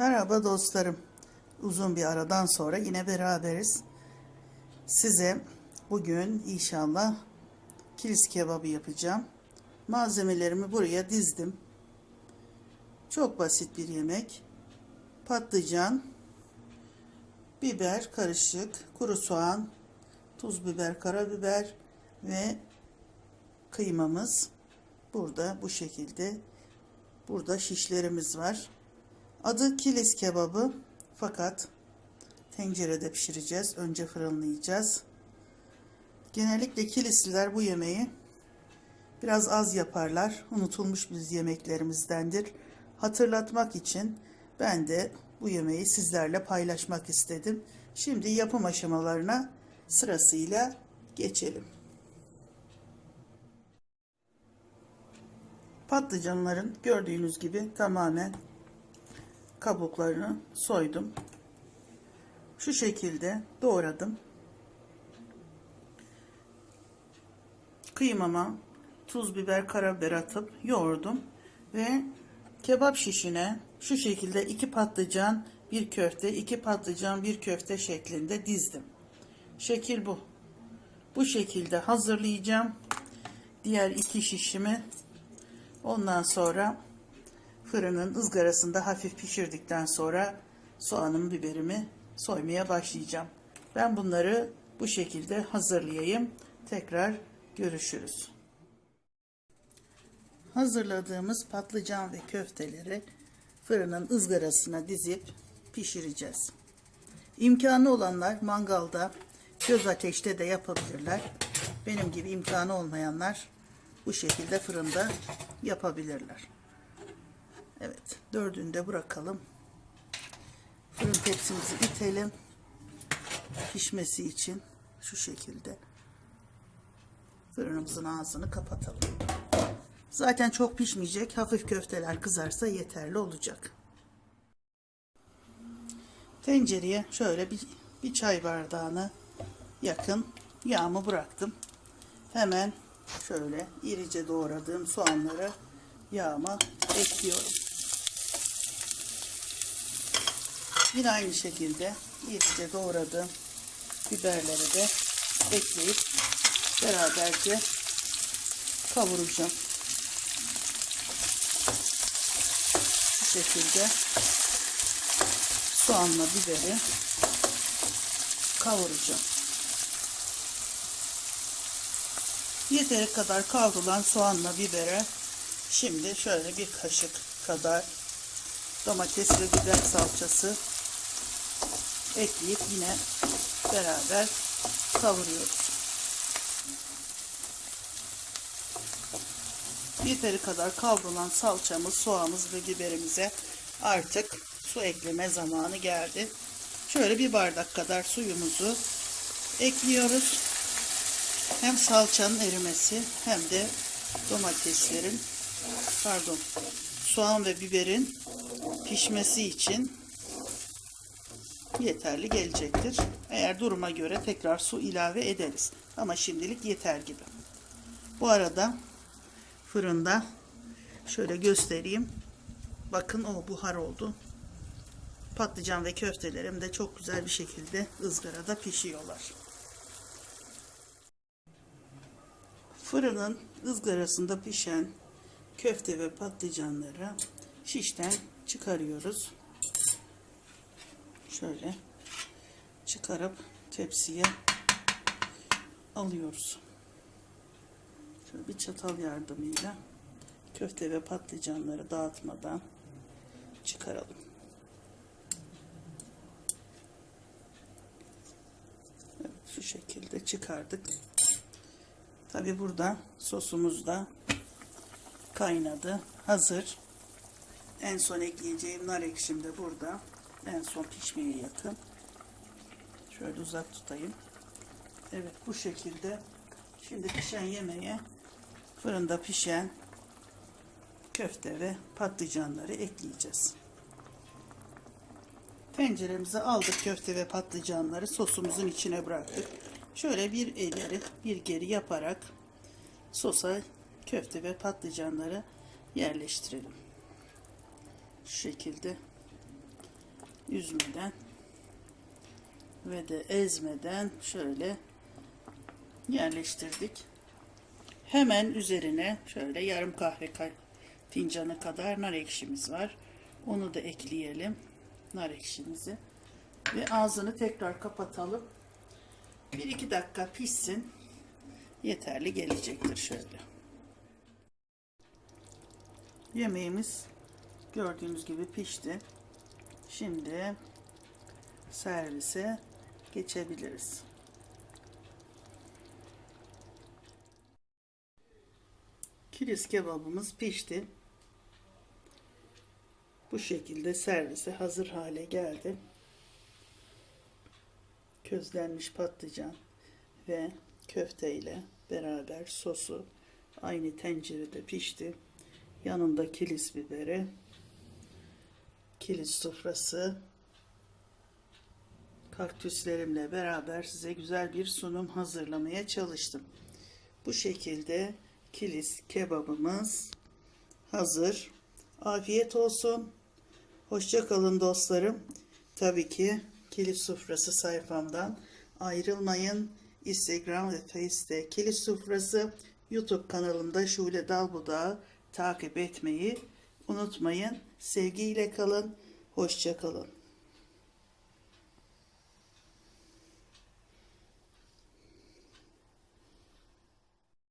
Merhaba dostlarım. Uzun bir aradan sonra yine beraberiz. Size bugün inşallah kilis kebabı yapacağım. Malzemelerimi buraya dizdim. Çok basit bir yemek. Patlıcan, biber karışık, kuru soğan, tuz biber, karabiber ve kıymamız burada bu şekilde. Burada şişlerimiz var. Adı kilis kebabı fakat tencerede pişireceğiz. Önce fırınlayacağız. Genellikle kilisliler bu yemeği biraz az yaparlar. Unutulmuş biz yemeklerimizdendir. Hatırlatmak için ben de bu yemeği sizlerle paylaşmak istedim. Şimdi yapım aşamalarına sırasıyla geçelim. Patlıcanların gördüğünüz gibi tamamen kabuklarını soydum. Şu şekilde doğradım. Kıymama tuz, biber, karabiber atıp yoğurdum ve kebap şişine şu şekilde iki patlıcan, bir köfte, iki patlıcan, bir köfte şeklinde dizdim. Şekil bu. Bu şekilde hazırlayacağım. Diğer iki şişimi ondan sonra fırının ızgarasında hafif pişirdikten sonra soğanımı biberimi soymaya başlayacağım. Ben bunları bu şekilde hazırlayayım. Tekrar görüşürüz. Hazırladığımız patlıcan ve köfteleri fırının ızgarasına dizip pişireceğiz. İmkanı olanlar mangalda, göz ateşte de yapabilirler. Benim gibi imkanı olmayanlar bu şekilde fırında yapabilirler. Evet, dördünü de bırakalım. Fırın tepsimizi itelim. Pişmesi için şu şekilde fırınımızın ağzını kapatalım. Zaten çok pişmeyecek. Hafif köfteler kızarsa yeterli olacak. Tencereye şöyle bir, bir çay bardağına yakın yağımı bıraktım. Hemen şöyle irice doğradığım soğanları yağıma ekliyorum. Yine aynı şekilde irice doğradığım biberleri de ekleyip beraberce kavuracağım. Bu şekilde soğanla biberi kavuracağım. Yeteri kadar kavrulan soğanla bibere şimdi şöyle bir kaşık kadar domates ve biber salçası ekleyip yine beraber kavuruyoruz. Yeteri kadar kavrulan salçamız, soğanımız ve biberimize artık su ekleme zamanı geldi. Şöyle bir bardak kadar suyumuzu ekliyoruz. Hem salçanın erimesi hem de domateslerin pardon soğan ve biberin pişmesi için yeterli gelecektir. Eğer duruma göre tekrar su ilave ederiz. Ama şimdilik yeter gibi. Bu arada fırında şöyle göstereyim. Bakın o buhar oldu. Patlıcan ve köftelerim de çok güzel bir şekilde ızgarada pişiyorlar. Fırının ızgarasında pişen köfte ve patlıcanları şişten çıkarıyoruz. Şöyle çıkarıp tepsiye alıyoruz. Şöyle bir çatal yardımıyla köfte ve patlıcanları dağıtmadan çıkaralım. Evet, şu şekilde çıkardık. Tabi burada sosumuz da kaynadı. Hazır. En son ekleyeceğim nar ekşim de burada. En son pişmeye yakın. Şöyle uzak tutayım. Evet bu şekilde. Şimdi pişen yemeğe fırında pişen köfte ve patlıcanları ekleyeceğiz. Tenceremize aldık köfte ve patlıcanları sosumuzun içine bıraktık. Şöyle bir ileri bir geri yaparak sosa köfte ve patlıcanları yerleştirelim. Şu şekilde üzmeden ve de ezmeden şöyle yerleştirdik. Hemen üzerine şöyle yarım kahve ka- fincanı kadar nar ekşimiz var. Onu da ekleyelim. Nar ekşimizi. Ve ağzını tekrar kapatalım. 1-2 dakika pişsin. Yeterli gelecektir şöyle. Yemeğimiz gördüğünüz gibi pişti. Şimdi servise geçebiliriz. Kilis kebabımız pişti. Bu şekilde servise hazır hale geldi. Közlenmiş patlıcan ve köfte ile beraber sosu aynı tencerede pişti. Yanında kilis biberi, kilis sofrası, kaktüslerimle beraber size güzel bir sunum hazırlamaya çalıştım. Bu şekilde kilis kebabımız hazır. Afiyet olsun. Hoşça kalın dostlarım. Tabii ki kilis sofrası sayfamdan ayrılmayın. Instagram ve Face'te kilis sofrası, YouTube kanalımda Şule Dalbudağı takip etmeyi unutmayın. Sevgiyle kalın. Hoşça kalın.